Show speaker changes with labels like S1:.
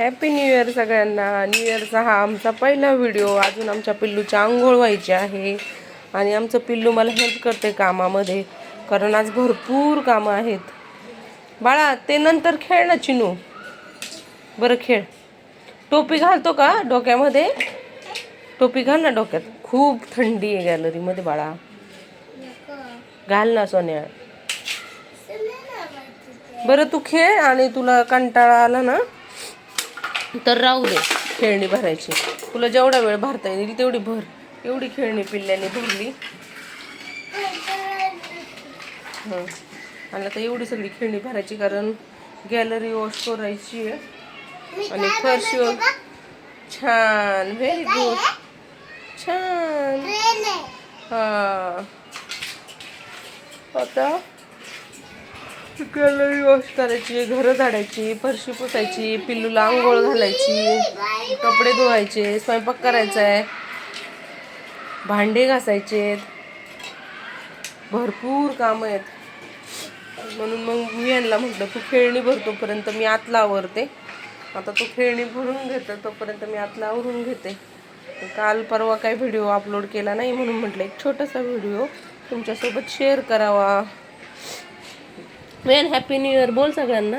S1: Happy new year सगळ्यांना. New इयरचा हा आमचा पहिला व्हिडिओ अजून आमच्या पिल्लूच्या आंघोळ व्हायची आहे. आणि आमचं पिल्लू मला हेल्प करते कामामध्ये. कारण आज भरपूर कामं आहेत. बाळा ते नंतर खेळ ना चिनू? बरं खेळ. टोपी घालतो का डोक्यामध्ये? टोपी घाल ना डोक्यात. खूप थंडी आहे गॅलरीमध्ये बाळा. घाल ना सोन्या. बरं तू खेळ आणि तुला कंटाळा आला ना तर राहू दे. खेळणी भरायची. तुला जेवढा वेळ भरता येईल तेवढी भर. एवढी खेळणी पिल्ल्याने भरली. हं. आणि आता एवढी सगळी खेळणी भरायची कारण गॅलरी वॉश करायची आहे. आणि फरशी छान. व्हेरी गुड छान. हा. आता गॅलरी वॉश करायची घरं झाडायची फरशी पुसायची पिल्लूला आंघोळ घालायची कपडे धुवायचे स्वयंपाक करायचा आहे भांडे घासायचे भरपूर कामं आहेत. म्हणून मग मी यांना म्हटलं तू खेळणी भरतोपर्यंत मी आतला आवरते. आता तू खेळणी भरून घेतो तोपर्यंत मी आतला आवरून घेते. काल परवा काही व्हिडिओ अपलोड केला नाही म्हणून म्हटलं एक छोटासा व्हिडिओ तुमच्यासोबत शेअर करावा. When happy new year. बोल सगळ्यांना.